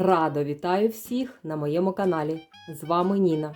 Радо вітаю всіх на моєму каналі. З вами Ніна.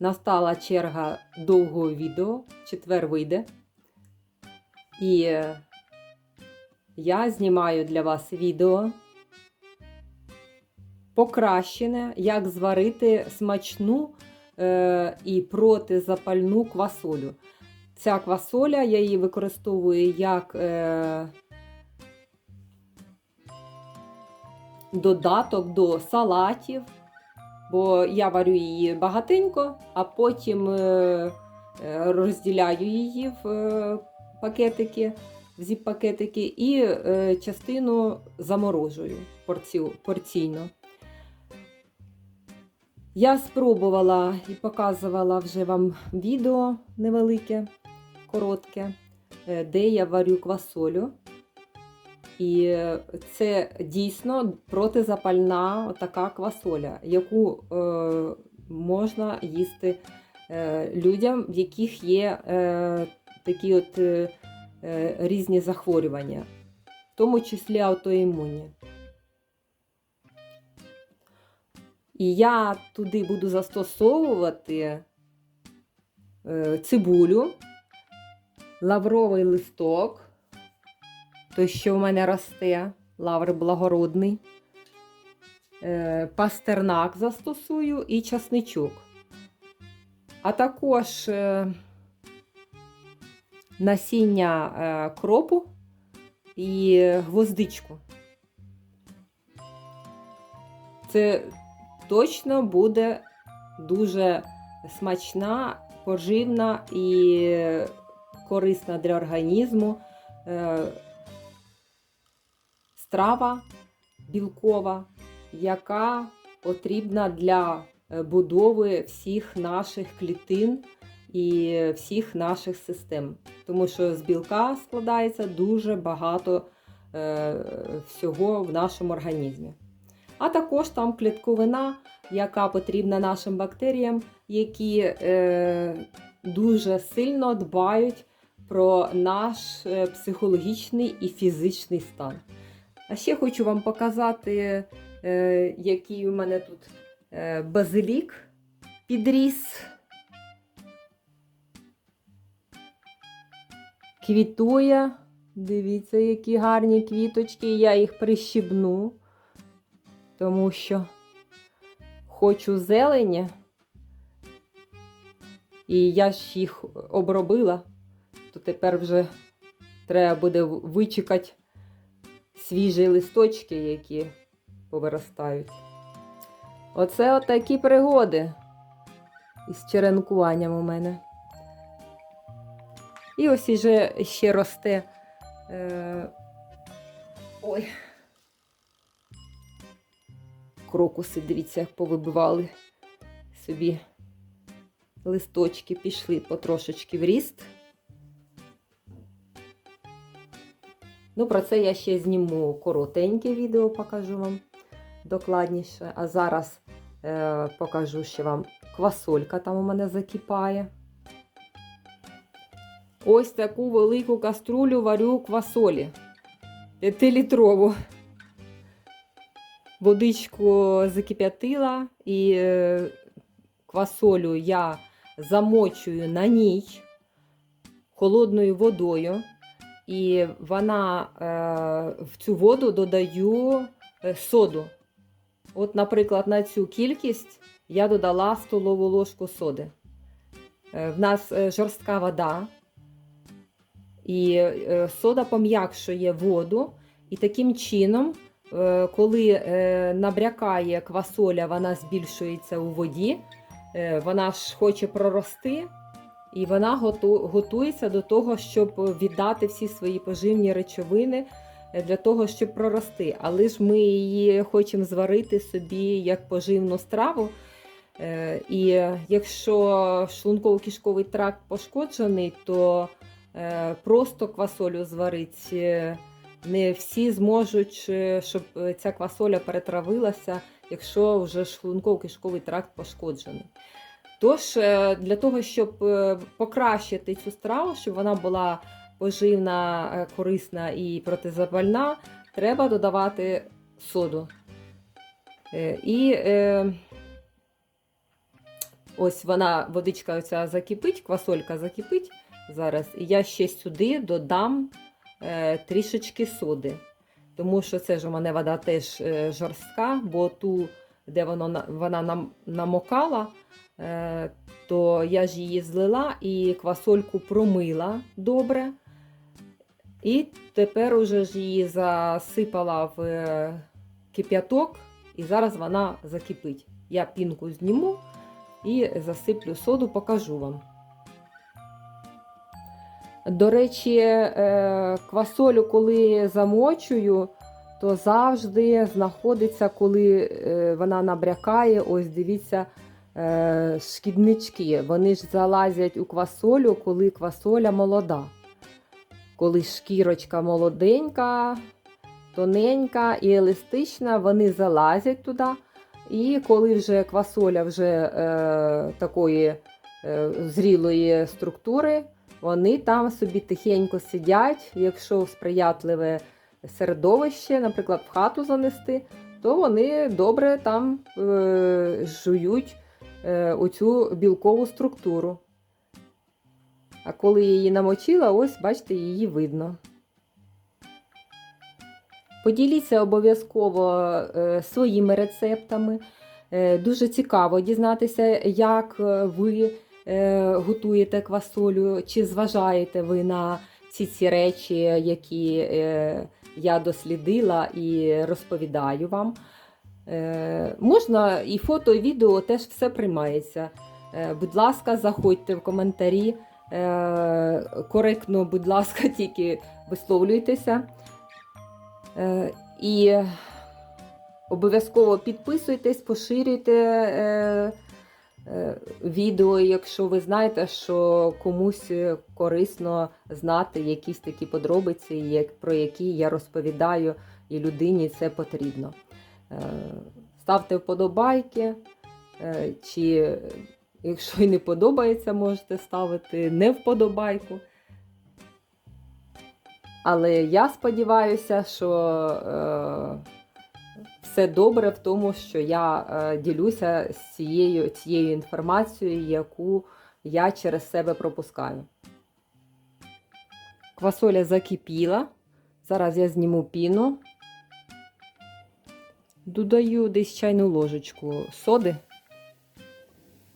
Настала черга довгого відео, четвер вийде. І я знімаю для вас відео покращене, як зварити смачну е, і протизапальну квасолю. Ця квасоля я її використовую як е, додаток до салатів, бо я варю її багатенько, а потім е, е, розділяю її в е, пакетики, в зіп-пакетики і частину заморожую порційно. Я спробувала і показувала вже вам відео невелике, коротке, де я варю квасолю. І це дійсно протизапальна така квасоля, яку е, можна їсти е, людям, в яких є е, такі от е, е, різні захворювання, в тому числі аутоімунні. І я туди буду застосовувати е, цибулю, лавровий листок той, що в мене росте, лавр благородний. Е, Пастернак застосую і часничок. А також е, насіння е, кропу і гвоздичку. Це точно буде дуже смачна, поживна і корисна для організму страва білкова, яка потрібна для е, будови всіх наших клітин і всіх наших систем. Тому що з білка складається дуже багато е, всього в нашому організмі. А також там клітковина, яка потрібна нашим бактеріям, які е, дуже сильно дбають про наш психологічний і фізичний стан. А ще хочу вам показати, е, який у мене тут е, базилік підріс. Квітує. Дивіться, які гарні квіточки. Я їх прищібну, тому що хочу зелені. І я ж їх обробила, то тепер вже треба буде вичекати свіжі листочки, які повиростають. Оце от такі пригоди із черенкуванням у мене. І ось іже ще росте. Е... Ой. Крокуси, дивіться, як повибивали собі листочки, пішли потрошечки в ріст. Ну, про це я ще зніму коротеньке відео, покажу вам докладніше. А зараз е, покажу ще вам квасолька там у мене закипає. Ось таку велику каструлю варю квасолі. 5-літрову. Водичку закип'ятила і е, квасолю я замочую на ніч холодною водою. І вона е, в цю воду додаю е, соду. От, наприклад, на цю кількість я додала столову ложку соди. Е, в нас е, жорстка вода, і сода пом'якшує воду. І таким чином, коли набрякає квасоля, вона збільшується у воді, вона ж хоче прорости. І вона готується до того, щоб віддати всі свої поживні речовини е, для того, щоб прорости. Але ж ми її хочемо зварити собі як поживну страву. Е, і якщо шлунково-кишковий тракт пошкоджений, то е, просто квасолю зварити не всі зможуть, щоб ця квасоля перетравилася, якщо вже шлунково-кишковий тракт пошкоджений. Тож, е, для того, щоб е, покращити цю страву, щоб вона була поживна, е, корисна і протизапальна, треба додавати соду. І ось вона, водичка оця закипить, квасолька закипить зараз. І я ще сюди додам трішечки соди. Тому що це ж у мене вода теж жорстка, бо ту, де воно, вона нам, намокала, то я ж її злила і квасольку промила добре. І тепер уже ж її засипала в е, кип'яток, і зараз вона закипить. Я пінку зніму і засиплю соду, покажу вам. До речі, е, квасолю, коли замочую, то завжди знаходиться, коли е, вона набрякає, ось дивіться, е, шкіднички. Вони ж залазять у квасолю, коли квасоля молода. Коли шкірочка молоденька, тоненька і еластична, вони залазять туди. І коли вже квасоля вже е, такої е, зрілої структури, вони там собі тихенько сидять. Якщо сприятливе середовище, наприклад, в хату занести, то вони добре там е, жують е, оцю білкову структуру. А коли її намочила, ось бачите, її видно. Поділіться обов'язково е, своїми рецептами. Е, дуже цікаво дізнатися, як е, ви е, готуєте квасолю, чи зважаєте ви на ці ці речі, які е, я дослідила і розповідаю вам. Е, можна і фото, і відео теж все приймається. Е, будь ласка, заходьте в коментарі. Е, коректно, будь ласка, тільки висловлюйтеся. І обов'язково підписуйтесь, поширюйте відео, якщо ви знаєте, що комусь корисно знати якісь такі подробиці, про які я розповідаю, і людині це потрібно. Е, ставте вподобайки, е, чи якщо і не подобається, можете ставити не вподобайку. Але я сподіваюся, що е, все добре в тому, що я ділюся з цією, цією інформацією, яку я через себе пропускаю. Квасоля закипіла. Зараз я зніму піну. Додаю десь чайну ложечку соди.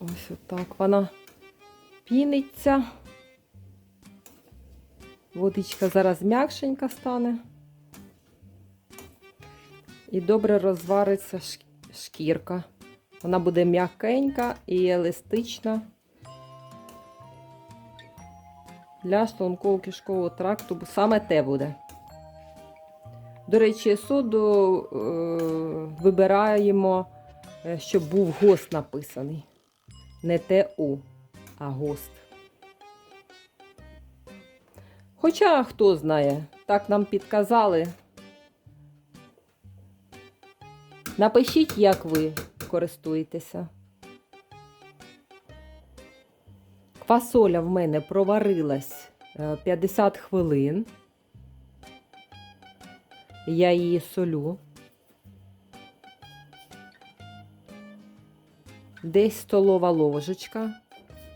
Ось отак вона піниться. Водичка зараз м'якшенька стане. І добре розвариться шкірка. Вона буде м'якенька і еластична. Для шлунково кишкового тракту саме те буде. До речі, соду е, вибираємо, е, щоб був ГОСТ написаний. Не ТУ, а ГОСТ. Хоча хто знає, так нам підказали. Напишіть, як ви користуєтеся. Квасоля в мене проварилась е, 50 хвилин. Я її солю. Десь столова ложечка,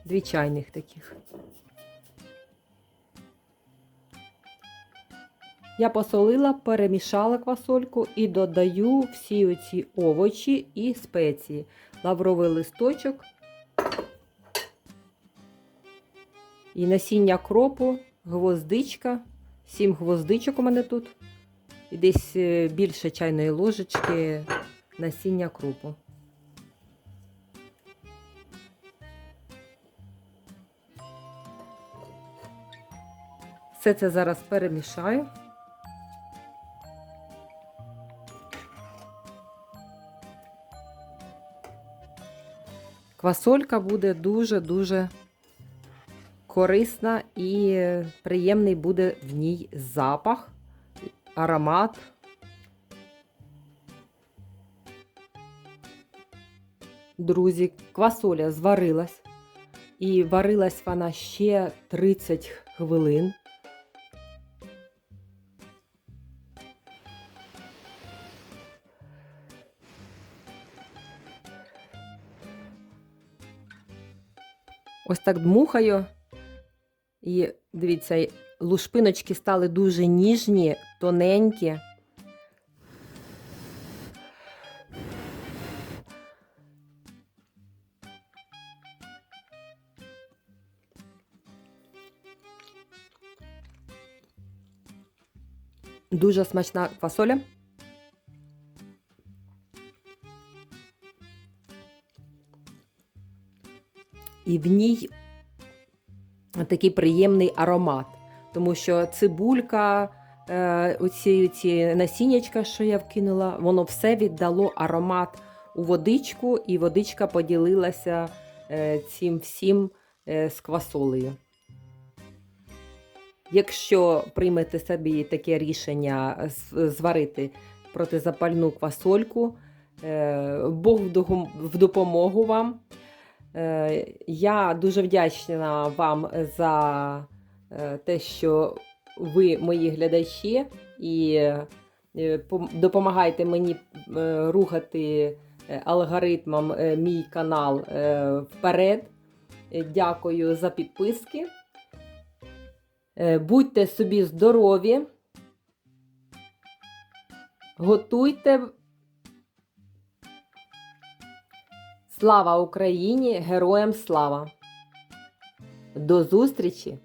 дві чайних таких. Я посолила, перемішала квасольку і додаю всі оці овочі і спеції. Лавровий листочок і насіння кропу, гвоздичка. Сім гвоздичок у мене тут. І десь е, більше чайної ложечки насіння кропу. Все це зараз перемішаю. Квасолька буде дуже-дуже корисна і приємний буде в ній запах, аромат. Друзі, квасоля зварилась, і варилась вона ще 30 хвилин. Ось так дмухаю, і дивіться, лушпиночки стали дуже ніжні, тоненькі. Дуже смачна фасоля. І в ній такий приємний аромат, тому що цибулька, е, оці, насіннячка, що я вкинула, воно все віддало аромат у водичку, і водичка поділилася е, цим всім е, з квасолею. Якщо приймете собі таке рішення зварити протизапальну квасольку, Бог в допомогу вам. Я дуже вдячна вам за те, що ви мої глядачі, і е, пом- допомагаєте мені е, рухати е, алгоритмом мій канал вперед. Дякую за підписки. Будьте собі здорові. Готуйте. Слава Україні! Героям слава! До зустрічі